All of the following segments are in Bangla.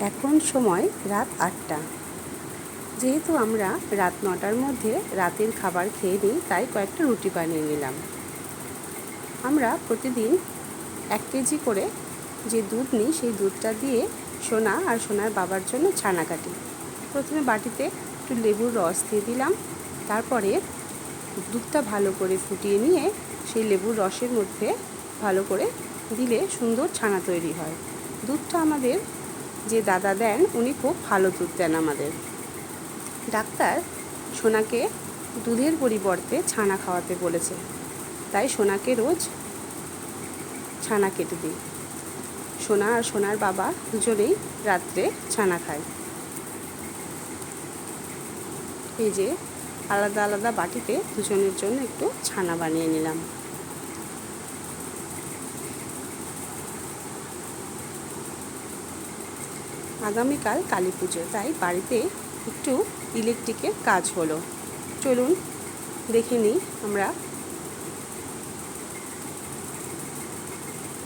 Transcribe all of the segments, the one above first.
এখন সময় রাত আটটা। যেহেতু আমরা রাত নটার মধ্যে রাতের খাবার খেয়ে নিই, তাই কয়েকটা রুটি বানিয়ে নিলাম। আমরা প্রতিদিন এক কেজি করে যে দুধ নিই, সেই দুধটা দিয়ে সোনা আর সোনার বাবার জন্য ছানা কাটি। প্রথমে বাটিতে একটু লেবুর রস দিয়ে দিলাম। তারপরে দুধটা ভালো করে ফুটিয়ে নিয়ে, সেই লেবুর রসের মধ্যে ভালো করে দিলে সুন্দর ছানা তৈরি হয়। দুধটা আমাদের যে দাদা দেন, উনি খুব ভালো দুধ দেন আমাদের। ডাক্তার সোনাকে দুধের পরিবর্তে ছানা খাওয়াতে বলেছে। তাই সোনাকে রোজ ছানা কেটে দিই। সোনা আর সোনার বাবা দুজনেই রাত্রে ছানা খায়। এই যে আলাদা আলাদা বাটিতে দুজনের জন্য একটু ছানা বানিয়ে নিলাম। আগামীকাল কালী পুজো, তাই বাড়িতে একটু ইলেকট্রিকের কাজ হলো। চলুন, দেখে নিই আমরা।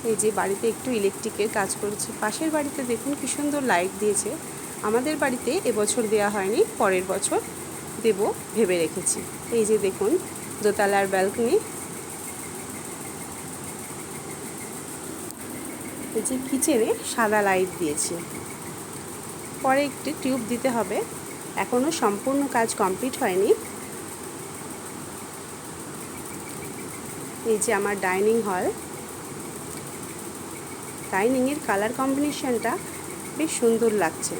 এই যে বাড়িতে একটু ইলেকট্রিকের কাজ করেছি। পাশের বাড়িতে দেখুন কি সুন্দর লাইট দিয়েছে। আমাদের বাড়িতে এবছর দেওয়া হয়নি, পরের বছর দেব ভেবে রেখেছি। এই যে দেখুন, দোতলার ব্যালকনি। এই যে কিচেনে সাদা লাইট দিয়েছি। পরে একটি টিউব দিতে হবে। এখনও সম্পূর্ণ কাজ কমপ্লিট হয়নি। এই যে আমার ডাইনিং হল। ডাইনিংয়ের কালার কম্বিনেশনটা বেশ সুন্দর লাগছে।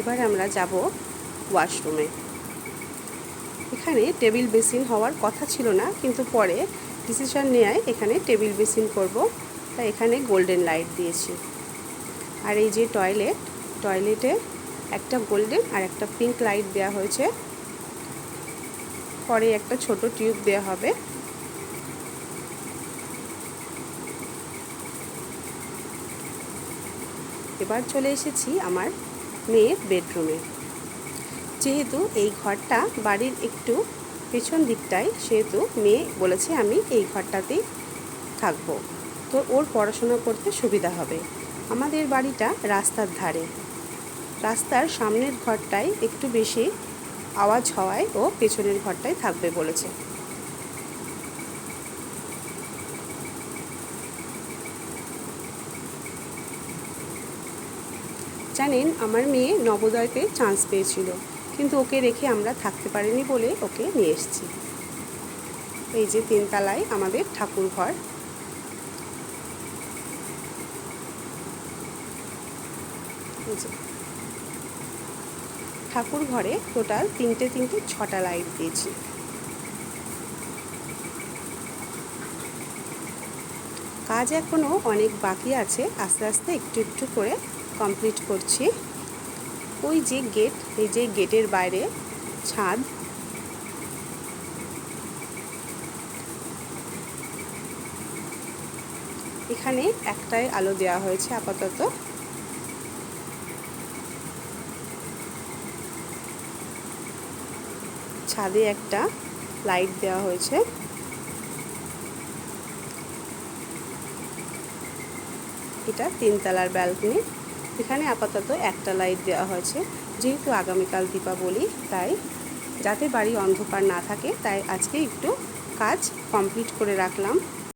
এবার আমরা যাব ওয়াশরুমে। এখানে টেবিল বেসিন হওয়ার কথা ছিল না, কিন্তু পরে ডিসিশন নেয় এখানে টেবিল বেসিন করব। তাই এখানে গোল্ডেন লাইট দিয়েছি। আর এই যে টয়লেট, টয়লেটে একটা গোল্ডেন আর একটা পিঙ্ক লাইট দেওয়া হয়েছে। পরে একটা ছোট টিউব দেওয়া হবে। এবার চলে এসেছি আমার মেয়ের বেডরুমে। যেহেতু এই ঘরটা বাড়ির একটু পেছন দিকটায় সেহেতু মেয়ে বলেছে আমি এই ঘরটাতেই থাকব। তো ওর পড়াশোনা করতে সুবিধা হবে। আমাদের বাড়িটা রাস্তার ধারে। রাস্তার সামনের ঘরটায় একটু বেশি আওয়াজ হওয়ায় ও পেছনের ঘরটায় থাকবে বলেছে। জানেন, আমার মেয়ে নবোদয়তে চান্স পেয়েছিল। কিন্তু ওকে রেখে আমরা থাকতে পারিনি বলে ওকে নিয়ে এসেছি। এই যে তিনতলায় আমাদের ঠাকুর ঘর। ঠাকুর ঘরে টোটাল তিনটে তিনটে ছটা লাইট দিয়েছি। কাজ এখনও অনেক বাকি আছে। আস্তে আস্তে একটু একটু করে কমপ্লিট করছি। ওই যে গেট এই যে গেটের বাইরে ছাদ। এখানে একটাই আলো দেওয়া হয়েছে আপাতত। ছাদে একটা লাইট দেওয়া হয়েছে। এটা তিনতলার ব্যালকনি এখানে আপাতত একটা লাইট দেওয়া হয়েছে। যেহেতু আগামীকাল দীপাবলি, তাই যাতে বাড়ি অন্ধকার না থাকে, তাই আজকে একটু কাজ কমপ্লিট করে রাখলাম।